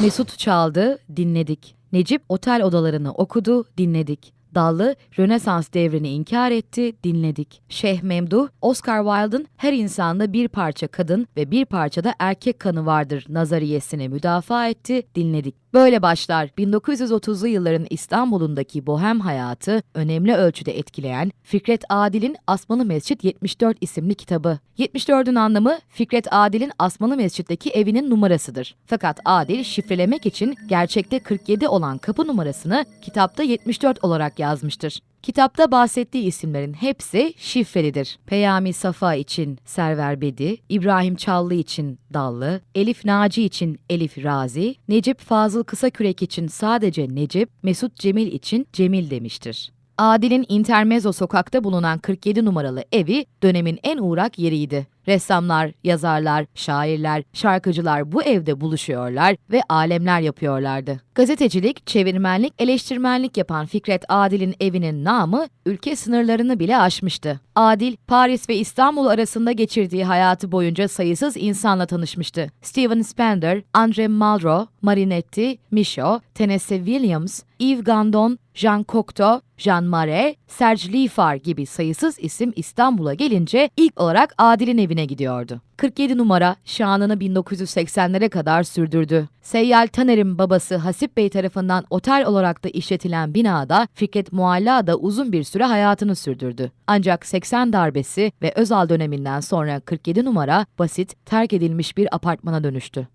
Mesut çaldı, dinledik. Necip otel odalarını okudu, dinledik. Dallı, Rönesans devrini inkar etti, dinledik. Şeyh Memduh, Oscar Wilde'ın her insanda bir parça kadın ve bir parça da erkek kanı vardır nazariyesini müdafaa etti, dinledik. Böyle başlar 1930'lu yılların İstanbul'undaki bohem hayatı önemli ölçüde etkileyen Fikret Adil'in Asmalı Mescit 74 isimli kitabı. 74'ün anlamı Fikret Adil'in Asmalı Mescit'teki evinin numarasıdır. Fakat Adil şifrelemek için gerçekte 47 olan kapı numarasını kitapta 74 olarak yazmıştır. Kitapta bahsettiği isimlerin hepsi şifrelidir. Peyami Safa için Server Bedi, İbrahim Çallı için Dallı, Elif Naci için Elif Razi, Necip Fazıl Kısakürek için sadece Necip, Mesut Cemil için Cemil demiştir. Adil'in Intermezzo sokakta bulunan 47 numaralı evi dönemin en uğrak yeriydi. Ressamlar, yazarlar, şairler, şarkıcılar bu evde buluşuyorlar ve alemler yapıyorlardı. Gazetecilik, çevirmenlik, eleştirmenlik yapan Fikret Adil'in evinin namı ülke sınırlarını bile aşmıştı. Adil, Paris ve İstanbul arasında geçirdiği hayatı boyunca sayısız insanla tanışmıştı. Steven Spender, Andre Malraux, Marinetti, Michaud, Tennessee Williams, Yves Gandon, Jean Cocteau, Jean Marais, Serge Lifar gibi sayısız isim İstanbul'a gelince ilk olarak Adil'in evine gidiyordu. 47 numara şanını 1980'lere kadar sürdürdü. Seyyal Taner'in babası Hasip Bey tarafından otel olarak da işletilen binada Fikret Mualla da uzun bir süre hayatını sürdürdü. Ancak 80 darbesi ve Özal döneminden sonra 47 numara basit, terk edilmiş bir apartmana dönüştü.